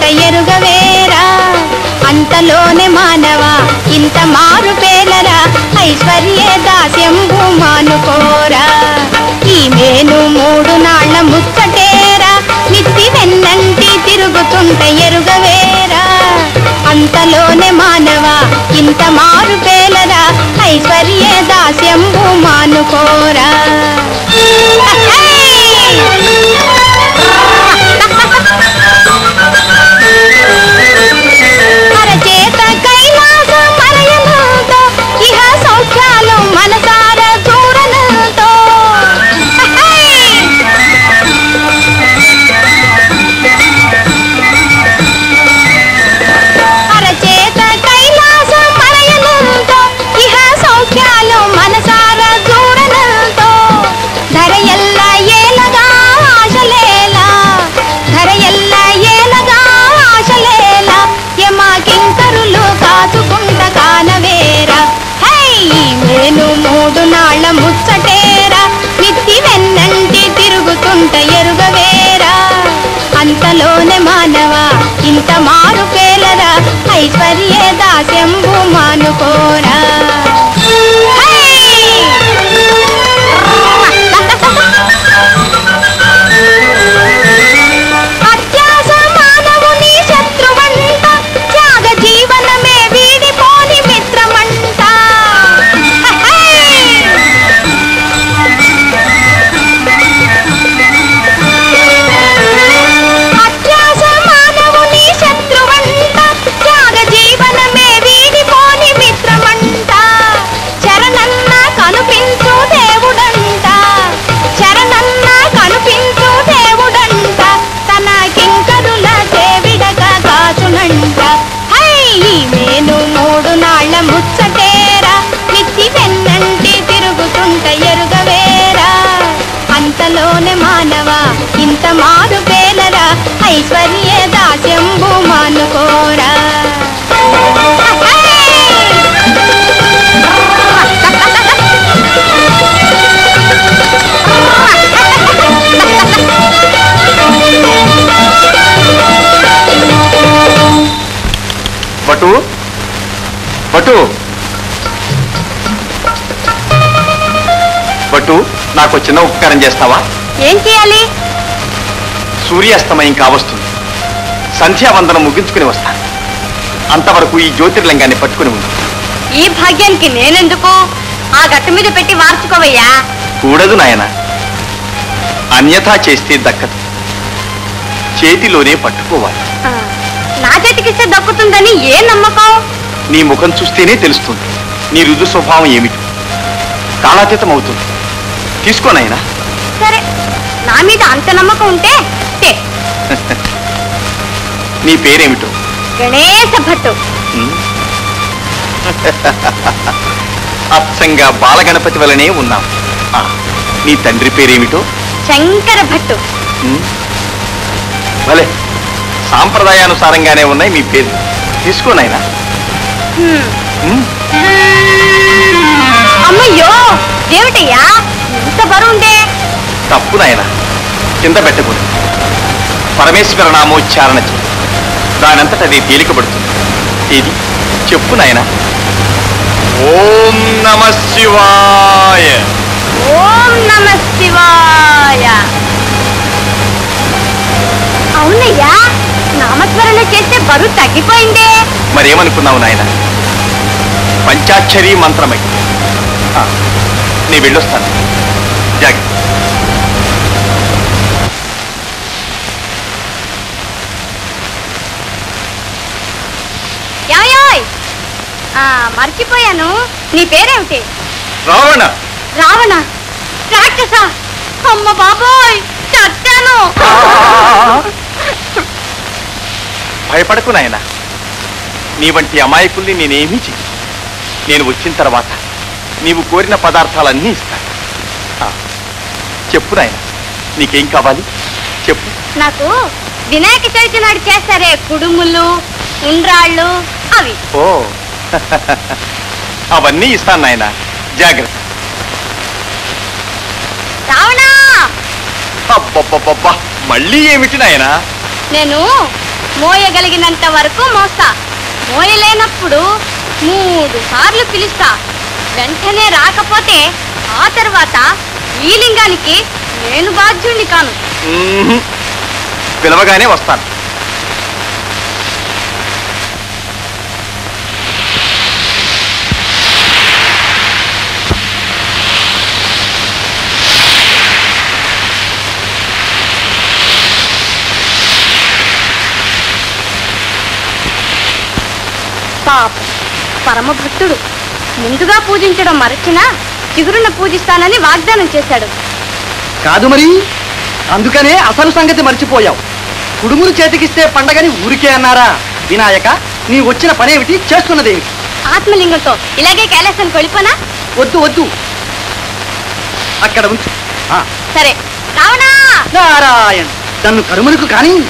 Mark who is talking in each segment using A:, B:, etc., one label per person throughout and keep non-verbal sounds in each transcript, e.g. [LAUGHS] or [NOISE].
A: అంత ఎరుగవేరా? అంతలోనే మానవ ఇంత మారు పేలరా? ఐశ్వర్య దాస్యంబు మానుకోరా? ఈ మేను మూడు నాళ్ళ ముచ్చటేరా? మిత్తి వెన్నంటి తిరుగుతుంట ఎరుగవేరా? అంతలోనే మానవ ఇంత మారు పేలరా? ఐశ్వర్య దాస్యంబు మానుకోరా? మేను ముచ్చటేరా మిత్తి వెన్నంటి తిరుగుతుంట ఎరుగవేరా. అంతలోనే మానవ ఇంత మారు పేలరా ఐశ్వర్య దాస్యంబు మానుకోరా. ఇంత మారు పేలరా? ఐశ్వర్య దాస్యంబు మానుకోరా
B: బటు బటు నాకు చిన్న ఉపకారం చేస్తావా?
A: ఏం చేయాలి?
B: సూర్యాస్తమయం కావస్తుంది. సంధ్యావందనం ముగించుకుని వస్తాను. అంతవరకు ఈ జ్యోతిర్లింగాన్ని పట్టుకుని ఉంది
A: ఈ భాగ్యానికి నేనెందుకు? ఆ గట్టు మీద పెట్టి మార్చుకోవయ్యా
B: కూడదు నాయన. అన్యథా చేస్తే దక్కదు. చేతిలోనే పట్టుకోవాలి.
A: నా చేతికిస్తే దక్కుతుందని ఏ నమ్మకం?
B: నీ ముఖం చూస్తేనే తెలుస్తుంది. నీ రుజు స్వభావం ఏమిటి? కాలాతీతం అవుతుంది తీసుకో నాయనా.
A: సరే నా మీద అంత నమ్మకం ఉంటే. [LAUGHS]
B: నీ పేరేమిటో?
A: గణేశ భట్టు. [LAUGHS]
B: అచ్చంగా బాలగణపతి వలనే ఉన్నాం. ఆ, నీ తండ్రి పేరేమిటో?
A: శంకర భట్టు.
B: ఉమ్. భలే. సాంప్రదాయానుసారంగానే ఉన్నాయి మీ పేరు తీసుకో నాయనా.
A: హ్మ్.
B: ఉమ్.
A: అమ్మయ్యో ఏమిటయ్యా ఇంత బరువుందే
B: తప్పు నాయన. కింద పెట్టకూడదు. పరమేశ్వర నామోచ్చారణ చెయ్యి దానంతట అది తేలికబడుతుంది ఇది చెప్పు నాయన. ఓం నమ శివాయ.
A: ఓం నమ శివాయ. అవునయ్యా నామస్మరణ చేస్తే బరువు తగ్గిపోయిందే.
B: మరేమనుకున్నావు నాయన? పంచాక్షరీ మంత్రమై. ఆ, నీ వెళ్ళొస్తాను. జాగ్రత్త.
A: ఆ మర్చిపోయాను. నీ పేరేమిటి?
B: రావణ.
A: రావణ? రాక్షస! అమ్మ బాబోయ్! చచ్చాను!
B: భయపడకు నాయన. నీ వంటి అమాయకుల్ని నేనేమీ చెయ్యి నేను వచ్చిన తర్వాత నీవు కోరిన పదార్థాలన్నీ ఇస్తాను. చెప్పు నాయన. నీకేం కావాలి? చెప్పు.
A: నాకు వినాయక చవితి నాడు చేస్తారే కుడుములు ఉండ్రాళ్ళు అవి.
B: ఓ [LAUGHS]
C: అవన్నీ ఇస్తాను నాయన. జాగ్రత్త. అబ్బబ్బబ్బబ్బా. మళ్ళీ ఏమిటి నాయన?
D: నేను మోయగలిగినంత వరకు మోస్తా. మోయలేనప్పుడు మూడు సార్లు పిలుస్తా. వెంటనే రాకపోతే ఆ తర్వాత ఈ లింగానికి నేను బాధ్యుణ్ణి కాను.
C: పిలవగానే వస్తాను.
D: పాప. పరమభక్తుడు. ముందుగా పూజించడం మరచినా చిగురున పూజిస్తానని వాగ్దానం చేశాడు.
E: కాదు మరి. అందుకనే అసలు సంగతి మర్చిపోయావు. కుడుములు చేతికిస్తే పండగని ఊరికే అన్నారా? వినాయక నీ వచ్చిన పనేమిటి? చేస్తున్నదేమిటి?
D: ఆత్మలింగంతో ఇలాగే కైలాసానికి వెళ్ళిపోనా
E: వద్దు వద్దు. అక్కడ ఉంచు. ఆ,
D: సరే. రావణా!
E: నారాయణ. నన్ను కరుములకు కానీ.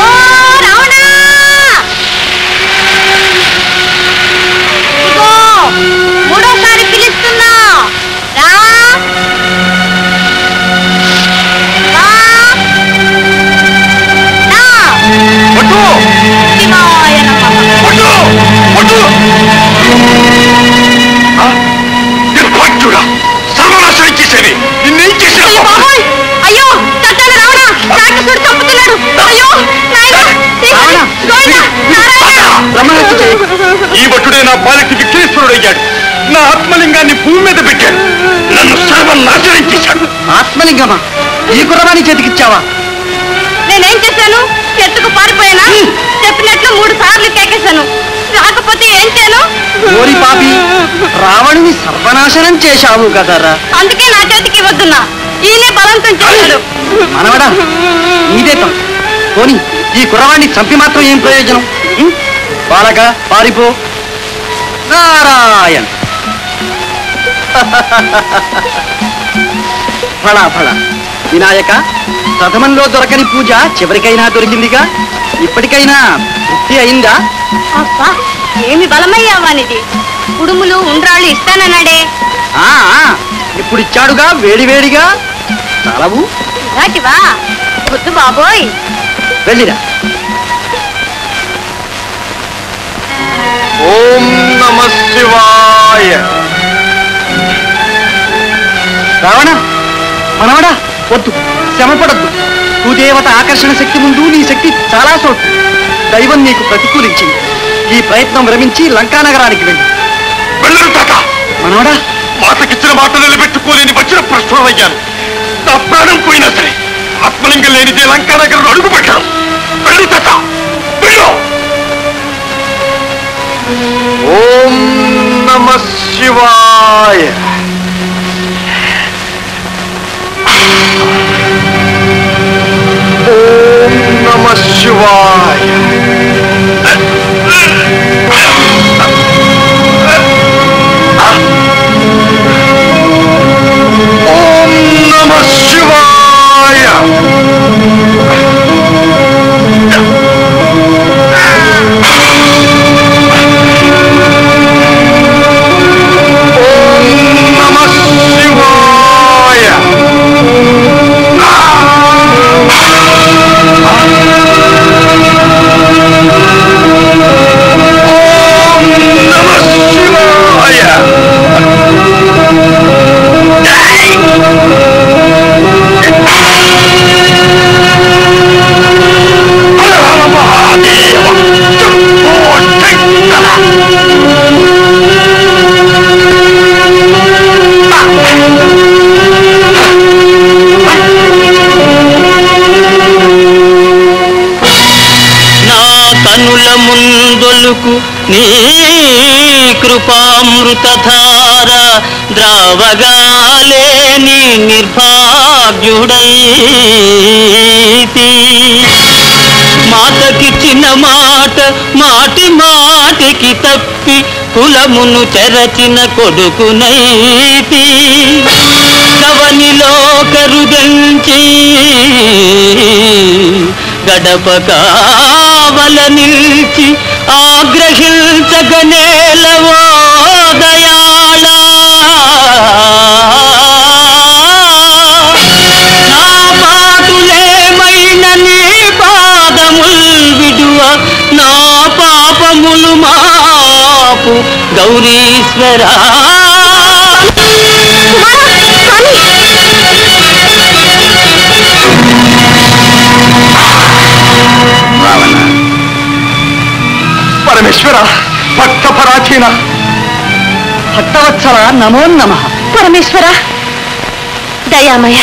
D: ఓ రావణా ఇదిగో మూడోసారి
C: నా బాలకి విఘ్నేశ్వరుడయ్యాడు నా ఆత్మలింగాన్ని భూమి మీద పెట్టాడు. నన్ను సర్వనాశనం చేశాడు.
E: ఆత్మలింగమా? ఈ కుర్రవాణి చేతికిచ్చావా?
D: నేనేం చేశాను? చెట్టుకు పారిపోయానా? చెప్పినట్లు మూడు సార్లు కేకేశాను. రాకపోతే ఏం చేయను?
E: ఓరి పాపి రావణుని సర్వనాశనం చేశావు కదరా.
D: అందుకే నా చేతికి ఇవ్వద్దున్నా. ఈయనే బలంతం చేశాడు.
E: మనవడా నీదే తప్పు. పోని ఈ కుర్రవాణ్ణి చంపి మాత్రం ఏం ప్రయోజనం? బాలక పారిపో. నారాయణ. ఫళ ఫళ. వినాయక ప్రథమంలో దొరకని పూజ చివరికైనా దొరికిందిగా? ఇప్పటికైనా తృప్తి అయిందా?
D: అబ్బా ఏమి బలమయ్యావానిది? కుడుములు ఉండ్రాళ్ళు ఇస్తానన్నాడే.
E: ఆ ఇప్పుడు ఇచ్చాడుగా వేడివేడిగా చాలవు.
D: ఇలాంటివా? వద్దు బాబోయ్.
E: వెళ్ళిరా.
C: ఓం నమ శివాయ.
E: రావణ మనవడా వద్దు శ్రమపడద్దు. భూదేవత ఆకర్షణ శక్తి ముందు నీ శక్తి చాలా చోటు. దైవం నీకు ప్రతికూలించింది. ఈ ప్రయత్నం విరమించి లంకా నగరానికి వెళ్ళి.
C: వెళ్ళరు తాత.
E: మనవడా.
C: మాటకిచ్చిన మాట నిలబెట్టుకోలేని వచ్చిన ప్రశ్నలయ్యాను నా ప్రాణం పోయినా సరే ఆత్మలింగం లేనిదే లంకా నగరం అడుగు పెట్టడం శివాయ
F: నిర్భాగ్యుడైతి మాతకిచ్చిన మాట మాటి మాటికి తప్పి కులమును చెరచిన కొడుకునైతి కవనిలో కరుగంచి గడప కావల నిలిచి ఆగ్రహించగనేలవో గౌరీశ్వరా.
B: పరమేశ్వర భక్త పరాధీన
E: భక్తవత్సల నమో నమ.
A: పరమేశ్వర దయామయ.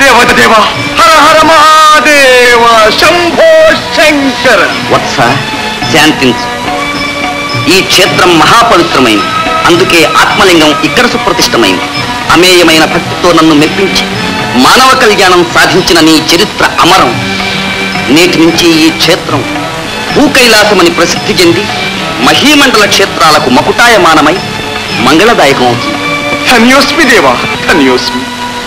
B: దేవత దేవ హర హర మహాదేవ శంభో శంకర.
G: వత్స శాంతించు ఈ క్షేత్రం మహాపవిత్రమైంది. అందుకే ఆత్మలింగం ఇక్కడ సుప్రతిష్టమైంది. అమేయమైన భక్తితో నన్ను మెప్పించి మానవ కళ్యాణం సాధించిన నీ చరిత్ర అమరం. నేటి నుంచి ఈ క్షేత్రం భూకైలాసమని ప్రసిద్ధి చెంది మహీమండల క్షేత్రాలకు మకుటాయమానమై మంగళదాయకం అవుతుంది.
B: ధన్యోస్మి దేవా ధన్యోస్మి.